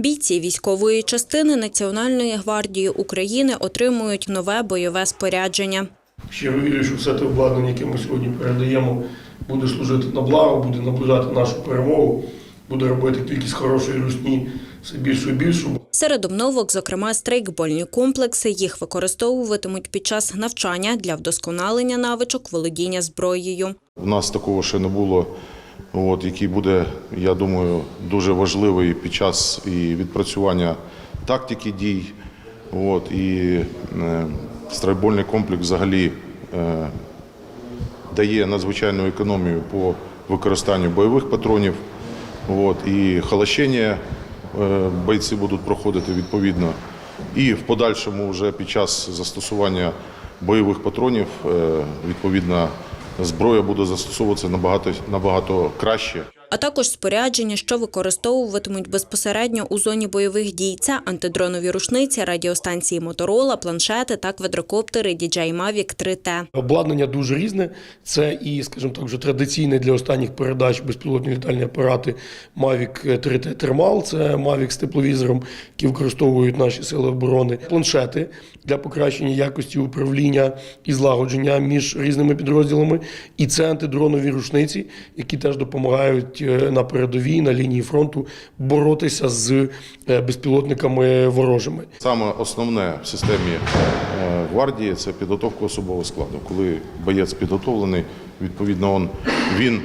Бійці військової частини Національної гвардії України отримують нове бойове спорядження. Щиро вірю, що все те обладнання, яке ми сьогодні передаємо, буде служити на благо, буде наближати нашу перемогу, буде робити кількість хорошої русні все більшу і більшу. Серед обновок, зокрема, стрейкбольні комплекси, їх використовуватимуть під час навчання для вдосконалення навичок володіння зброєю. У нас такого ще не було, от, який буде, я думаю, дуже важливий під час і відпрацювання тактики дій. От, і е, страйкбольний комплекс взагалі е, дає надзвичайну економію по використанню бойових патронів. От, і холощення е, бойці будуть проходити відповідно. І в подальшому, вже під час застосування бойових патронів, е, відповідно, зброя буде застосовуватися набагато, набагато краще. А також спорядження, що використовуватимуть безпосередньо у зоні бойових дій. Це антидронові рушниці, радіостанції Моторола, планшети та квадрокоптери DJI Mavic 3T. Обладнання дуже різне. Це і, скажімо так, вже традиційне для останніх передач безпілотні літальні апарати Mavic 3T Thermal, це Mavic з тепловізором, які використовують наші сили оборони. Планшети для покращення якості управління і злагодження між різними підрозділами. І це антидронові рушниці, які теж допомагають е, на передовій, на лінії фронту боротися з е, безпілотниками ворожими. Саме основне в системі е, гвардії це підготовка особового складу. Коли боєць підготовлений, відповідно, он, він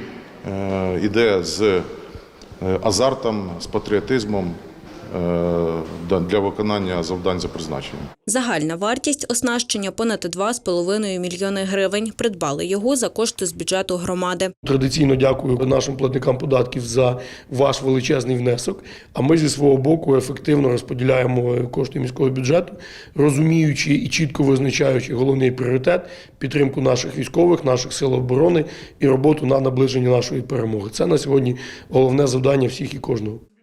іде з азартом, з патріотизмом для виконання завдань за призначенням. Загальна вартість оснащення понад 2,5 мільйони гривень. Придбали його за кошти з бюджету громади. Традиційно дякую нашим платникам податків за ваш величезний внесок. А ми зі свого боку ефективно розподіляємо кошти міського бюджету, розуміючи і чітко визначаючи головний пріоритет підтримку наших військових, наших сил оборони і роботу на наближення нашої перемоги. Це на сьогодні головне завдання всіх і кожного.